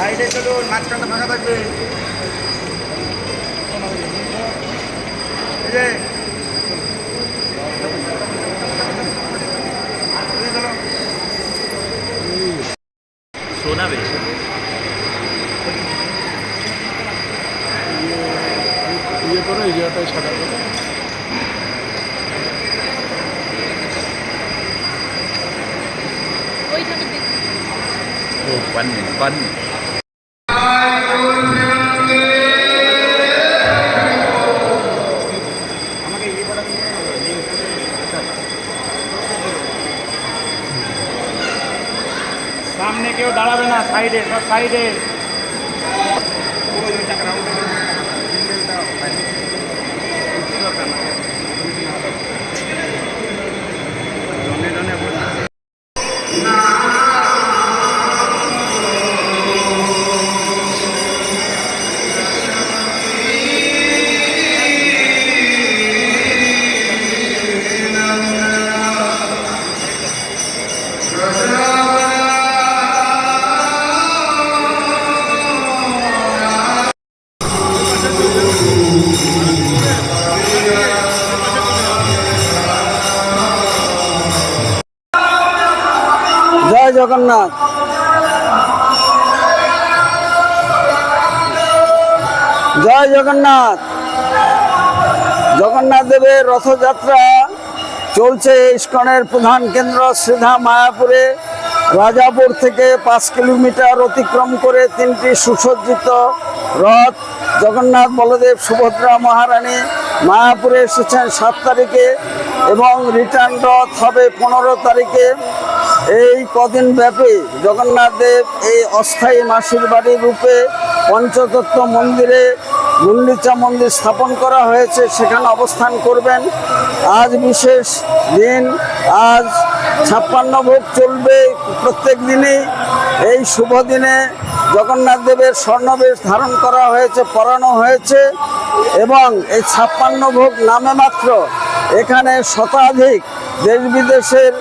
সাইডে চলুন মাঝখানটা ফাঁকা থাকবে। এই যে। শোনাবে। ইয়ে করে সাদা করে। ওইখানে দেখি। ও ওয়ান মিনিট দাঁড়াবে না সাইডে সব সাইডে। জগন্নাথ। জয় জগন্নাথ। জগন্নাথ দেবের রথযাত্রা চলছে ইস্কনের প্রধান কেন্দ্র শ্রীধা মায়াপুরে। রাজাপুর থেকে পাঁচ কিলোমিটার অতিক্রম করে তিনটি সুসজ্জিত রথ জগন্নাথ বলদেব সুভদ্রা মহারানী মায়াপুরে এসেছেন সাত তারিখে এবং রিটার্ন রথ হবে পনেরো তারিখে। এই কদিন ব্যাপী জগন্নাথ দেব এই অস্থায়ী মাসির বাড়ি রূপে পঞ্চতত্ত্ব মন্দিরে গুন্ডিচা মন্দির স্থাপন করা হয়েছে, সেখানে অবস্থান করবেন। আজ বিশেষ দিন, আজ ছাপ্পান্ন ভোগ চলবে প্রত্যেক দিনই। এই শুভ দিনে জগন্নাথ দেবের স্বর্ণবেশ ধারণ করা হয়েছে, পরানো হয়েছে এবং এই ছাপ্পান্ন ভোগ নামে মাত্র এখানে শতাধিক দেশ বিদেশের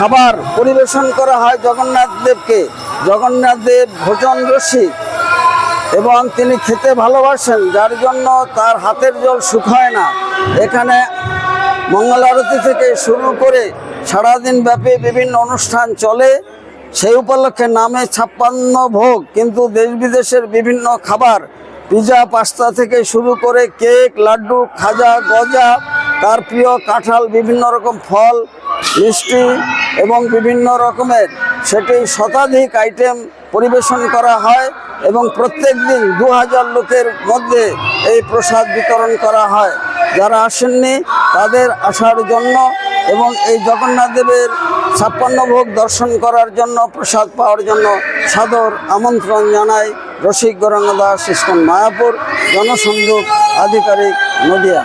খাবার পরিবেশন করা হয় জগন্নাথ দেবকে। জগন্নাথ দেব ভোজন রসিক এবং তিনি খেতে ভালোবাসেন, যার জন্য তার হাতের জল শুকায় না। এখানে মঙ্গল আরতি থেকে শুরু করে সারাদিন ব্যাপী বিভিন্ন অনুষ্ঠান চলে। সেই উপলক্ষে নামে ছাপ্পান্ন ভোগ, কিন্তু দেশ বিদেশের বিভিন্ন খাবার, পিজা, পাস্তা থেকে শুরু করে কেক, লাড্ডু, খাজা, গজা, তার প্রিয় কাঁঠাল, বিভিন্ন রকম ফল মিষ্টি এবং বিভিন্ন রকমের সেটি শতাধিক আইটেম পরিবেশন করা হয় এবং প্রত্যেক দিন দু হাজার লোকের মধ্যে এই প্রসাদ বিতরণ করা হয়। যারা আসেননি, তাদের আসার জন্য এবং এই জগন্নাথ দেবের ছাপ্পান্ন ভোগ দর্শন করার জন্য, প্রসাদ পাওয়ার জন্য সাদর আমন্ত্রণ জানায় রসিক গৌরাঙ্গ দাস ইস্কন মায়াপুর জনসংযোগ আধিকারিক নদিয়া।